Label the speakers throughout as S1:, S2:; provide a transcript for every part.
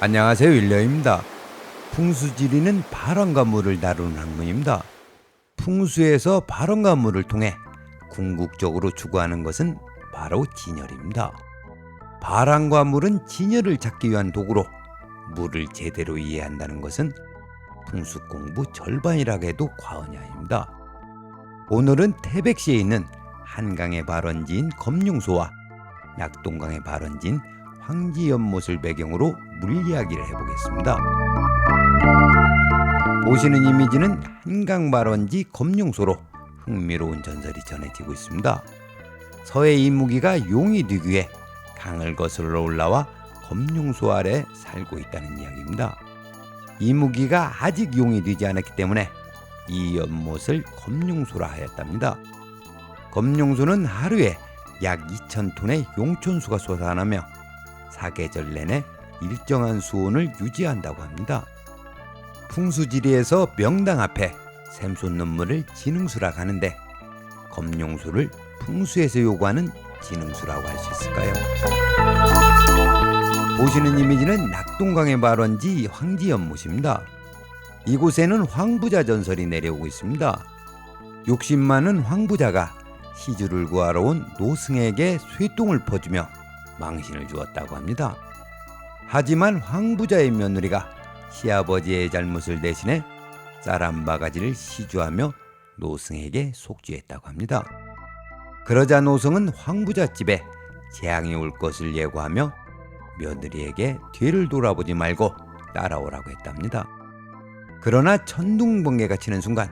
S1: 안녕하세요 윌리엄입니다. 풍수지리는 바람과 물을 다루는 학문입니다. 풍수에서 바람과 물을 통해 궁극적으로 추구하는 것은 바로 진열입니다. 바람과 물은 진열을 찾기 위한 도구로 물을 제대로 이해한다는 것은 풍수 공부 절반이라고 해도 과언이 아닙니다. 오늘은 태백시에 있는 한강의 발원지인 검룡소와 낙동강의 발원지인 황지연못을 배경으로 물 이야기를 해보겠습니다. 보시는 이미지는 한강 발원지 검룡소로 흥미로운 전설이 전해지고 있습니다. 서해 이무기가 용이 되기 위해 강을 거슬러 올라와 검룡소 아래 살고 있다는 이야기입니다. 이무기가 아직 용이 되지 않았기 때문에 이 연못을 검룡소라 하였답니다. 검룡소는 하루에 약 2,000톤의 용천수가 솟아나며 사계절 내내 일정한 수온을 유지한다고 합니다. 풍수지리에서 명당 앞에 샘솟는 물을 진흥수라 하는데 검룡수를 풍수에서 요구하는 진흥수라고 할 수 있을까요? 보시는 이미지는 낙동강의 발원지 황지연못입니다. 이곳에는 황부자 전설이 내려오고 있습니다. 욕심 많은 황부자가 시주를 구하러 온 노승에게 쇠똥을 퍼주며 망신을 주었다고 합니다. 하지만 황부자의 며느리가 시아버지의 잘못을 대신해 쌀한 바가지를 시주하며 노승에게 속죄했다고 합니다. 그러자 노승은 황부자 집에 재앙이 올 것을 예고하며 며느리에게 뒤를 돌아보지 말고 따라오라고 했답니다. 그러나 천둥번개가 치는 순간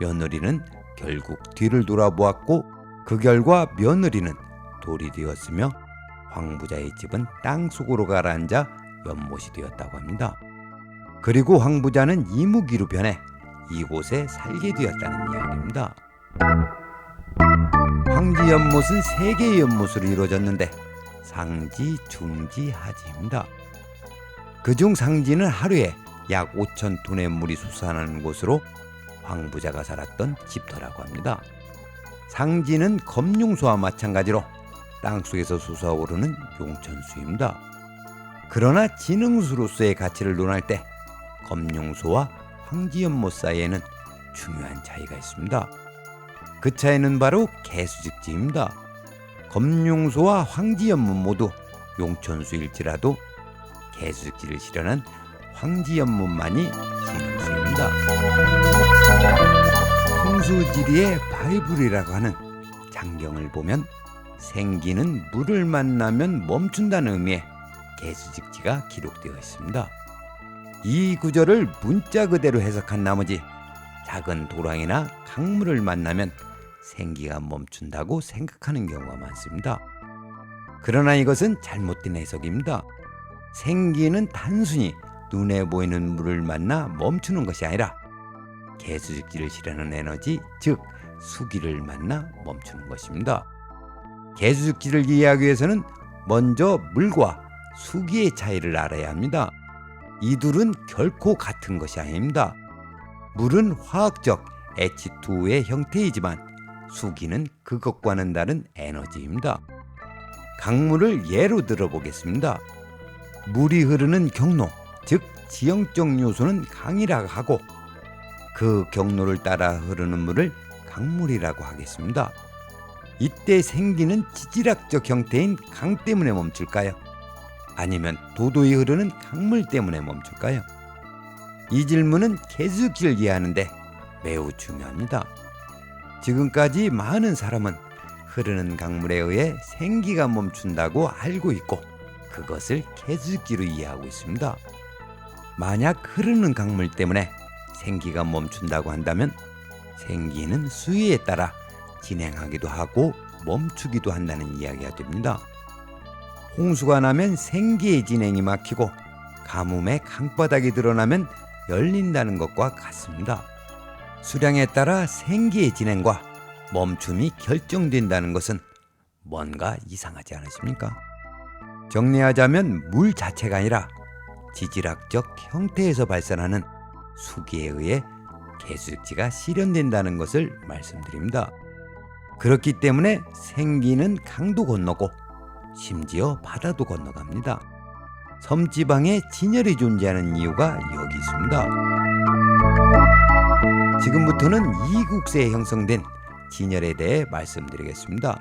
S1: 며느리는 결국 뒤를 돌아보았고 그 결과 며느리는 돌이 되었으며 황 부자의 집은 땅 속으로 가라앉아 연못이 되었다고 합니다. 그리고 황 부자는 이무기로 변해 이곳에 살게 되었다는 이야기입니다. 황지 연못은 세 개의 연못으로 이루어졌는데 상지, 중지, 하지입니다. 그중 상지는 하루에 약 5천 톤의 물이 솟아나는 곳으로 황 부자가 살았던 집터라고 합니다. 상지는 검룡소와 마찬가지로 땅속에서 솟아오르는 용천수입니다. 그러나 진흥수로서의 가치를 논할 때 검룡소와 황지연못 사이에는 중요한 차이가 있습니다. 그 차이는 바로 개수직지입니다. 검룡소와 황지연못 모두 용천수일지라도 개수직지를 실현한 황지연못만이 진흥수입니다. 풍수지리의 바이블이라고 하는 장경을 보면 생기는 물을 만나면 멈춘다는 의미의 개수직지가 기록되어 있습니다. 이 구절을 문자 그대로 해석한 나머지 작은 도랑이나 강물을 만나면 생기가 멈춘다고 생각하는 경우가 많습니다. 그러나 이것은 잘못된 해석입니다. 생기는 단순히 눈에 보이는 물을 만나 멈추는 것이 아니라 개수직지를 실현하는 에너지, 즉 수기를 만나 멈추는 것입니다. 개수직지를 이해하기 위해서는 먼저 물과 수기의 차이를 알아야 합니다. 이 둘은 결코 같은 것이 아닙니다. 물은 화학적 H2의 형태이지만 수기는 그것과는 다른 에너지입니다. 강물을 예로 들어보겠습니다. 물이 흐르는 경로, 즉 지형적 요소는 강이라고 하고 그 경로를 따라 흐르는 물을 강물이라고 하겠습니다. 이때 생기는 지질학적 형태인 강 때문에 멈출까요? 아니면 도도히 흐르는 강물 때문에 멈출까요? 이 질문은 개수기를 이해하는데 매우 중요합니다. 지금까지 많은 사람은 흐르는 강물에 의해 생기가 멈춘다고 알고 있고 그것을 개수기로 이해하고 있습니다. 만약 흐르는 강물 때문에 생기가 멈춘다고 한다면 생기는 수위에 따라 진행하기도 하고 멈추기도 한다는 이야기가 됩니다. 홍수가 나면 생기의 진행이 막히고 가뭄에 강바닥이 드러나면 열린다는 것과 같습니다. 수량에 따라 생기의 진행과 멈춤이 결정된다는 것은 뭔가 이상하지 않으십니까? 정리하자면 물 자체가 아니라 지질학적 형태에서 발산하는 수기에 의해 개수직지가 실현된다는 것을 말씀드립니다. 그렇기 때문에 생기는 강도 건너고 심지어 바다도 건너갑니다. 섬지방에 진열이 존재하는 이유가 여기 있습니다. 지금부터는 이국세에 형성된 진열에 대해 말씀드리겠습니다.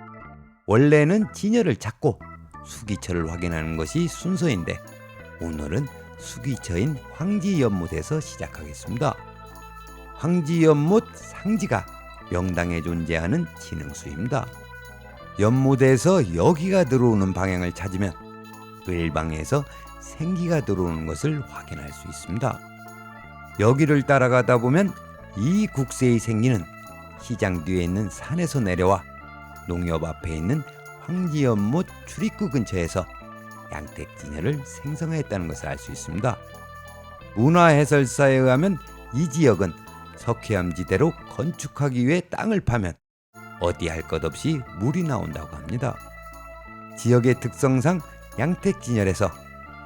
S1: 원래는 진열을 찾고 수기처를 확인하는 것이 순서인데 오늘은 수기처인 황지연못에서 시작하겠습니다. 황지연못 상지가 명당에 존재하는 진흥수입니다. 연못에서 여기가 들어오는 방향을 찾으면 을방에서 생기가 들어오는 것을 확인할 수 있습니다. 여기를 따라가다 보면 이 국세의 생기는 시장 뒤에 있는 산에서 내려와 농협 앞에 있는 황지연못 출입구 근처에서 양택진열을 생성했다는 것을 알 수 있습니다. 문화해설사에 의하면 이 지역은 석회암지대로 건축하기 위해 땅을 파면 어디 할 것 없이 물이 나온다고 합니다. 지역의 특성상 양택진열에서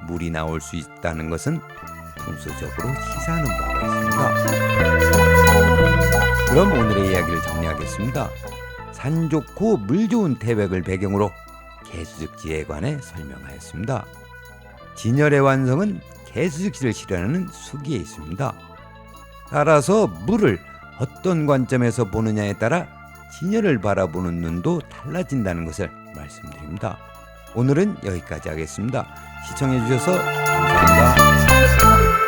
S1: 물이 나올 수 있다는 것은 풍수적으로 시사하는 바가 있습니다. 그럼 오늘의 이야기를 정리하겠습니다. 산 좋고 물 좋은 태백을 배경으로 개수즉지에 관해 설명하였습니다. 진열의 완성은 개수즉지를 실현하는 수기에 있습니다. 따라서 물을 어떤 관점에서 보느냐에 따라 진열을 바라보는 눈도 달라진다는 것을 말씀드립니다. 오늘은 여기까지 하겠습니다. 시청해 주셔서 감사합니다.